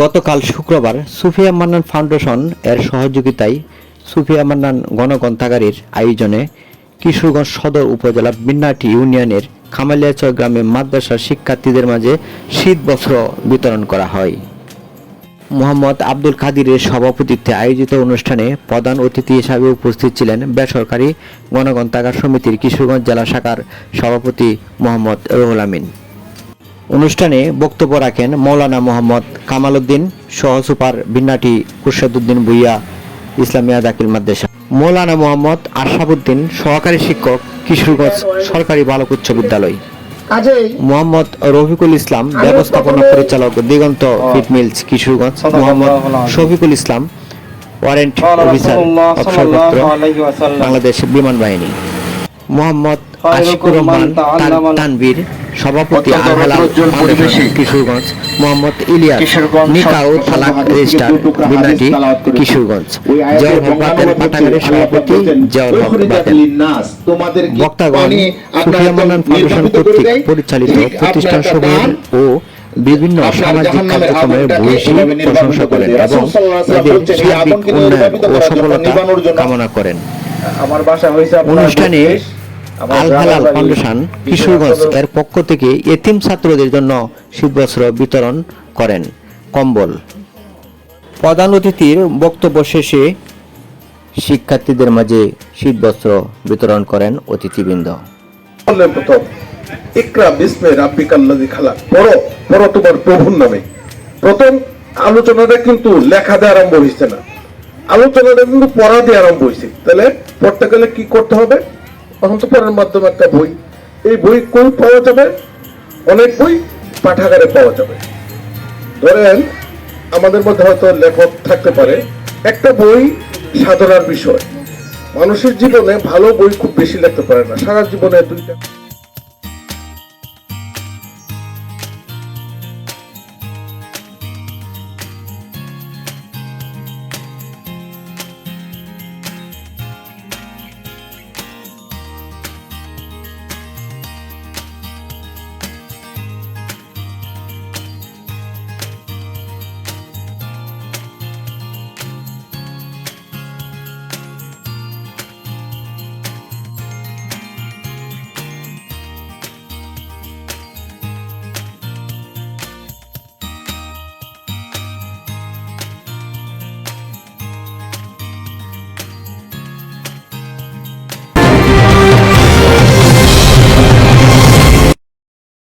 গতকাল শুক্রবার সুফিয়া মান্নান ফাউন্ডেশন এর সহযোগিতায় সুফিয়া মান্নান গণগ্রন্থাগারের আয়োজনে কিশোরগঞ্জ সদর উপজেলা বিন্নাটি ইউনিয়নের খামালিয়াচর গ্রামে মাদ্রাসার শিক্ষার্থীদের মাঝে শীত বস্ত্র বিতরণ করা হয়। মোহাম্মদ আব্দুল কাদিরের সভাপতিত্বে আয়োজিত অনুষ্ঠানে প্রধান অতিথি হিসাবে উপস্থিত ছিলেন বেসরকারি গণগ্রন্থাগার সমিতির কিশোরগঞ্জ জেলা শাখার সভাপতি মোহাম্মদ রুহুল আমিন। অনুষ্ঠানে বক্তব্য রাখেন মৌলানা মোহাম্মদ কামাল উদ্দিন সহ সুপার বিন্নাটি কুরশেদুদ্দিন ভুইয়া, ইসলামিয়া দাখিল মাদ্রাসা। মৌলানা মোহাম্মদ আশরাফুদ্দিন সহকারী শিক্ষক, কিশোরগঞ্জ সরকারি বালক উচ্চ বিদ্যালয়। মোহাম্মদ রফিকুল ইসলাম ব্যবস্থাপনা পরিচালক Diganta feed mills Kishoreganj Mohammad Shafiqul Islam warrant officer অবসরপ্রাপ্ত বাংলাদেশ বিমান বাহিনী। মোহাম্মদ আশিকুর রহমান সভাপতি কিশোরগঞ্জ মোহাম্মদ ইলিয়াস তালাক রেজিস্টার বিনাটি। কিশোরগঞ্জ। হক বাতেন পাঠাগারের সভাপতি হক বাতেন বক্তাগণ সুফিয়া মান্নান ফাউন্ডেশন কর্তৃক পরিচালিত প্রতিষ্ঠান দান, ও বিভিন্ন সামাজিক কার্যক্রমের ভূয়সী প্রশংসা করেন এবং এদের সার্বিক উন্নয়ন ও সফলতা কামনা করেন। আমার বাসা হয়েছে অনুষ্ঠানে আল হালাল ফাউন্ডেশন কিশোরগঞ্জ এর পক্ষ থেকে এতিম ছাত্রদের জন্য শীতবস্ত্র বিতরণ করেন কম্বল। প্রধান অতিথির বক্তব্য শেষে শিক্ষার্থীদের মাঝে শীতবস্ত্র বিতরণ করেন অতিথিবৃন্দ। ইকরা বিসমে রাব্বিকাল্লাযী খালাক। পড়ো পড়ো তোমার প্রভুর নামে। প্রথম আলোচনাটা কিন্তু লেখা দিয়ে আরম্ভ হয়েছে না। আলোচনাটা কিন্তু পড়া দিয়ে আরম্ভ হয়েছে তাহলে পড়তে গেলে কি করতে হবে? পড়ার মাধ্যমে একটা বই। এই বই কই পাওয়া যাবে? অনেক বই পাঠাগারে পাওয়া যাবে। ধরেন, আমাদের মধ্যে হয়তো লেখক থাকতে পারে। একটা বই সাধনার বিষয়। মানুষের জীবনে ভালো বই খুব বেশি লিখতে পারে না। সারা জীবনে দুইটা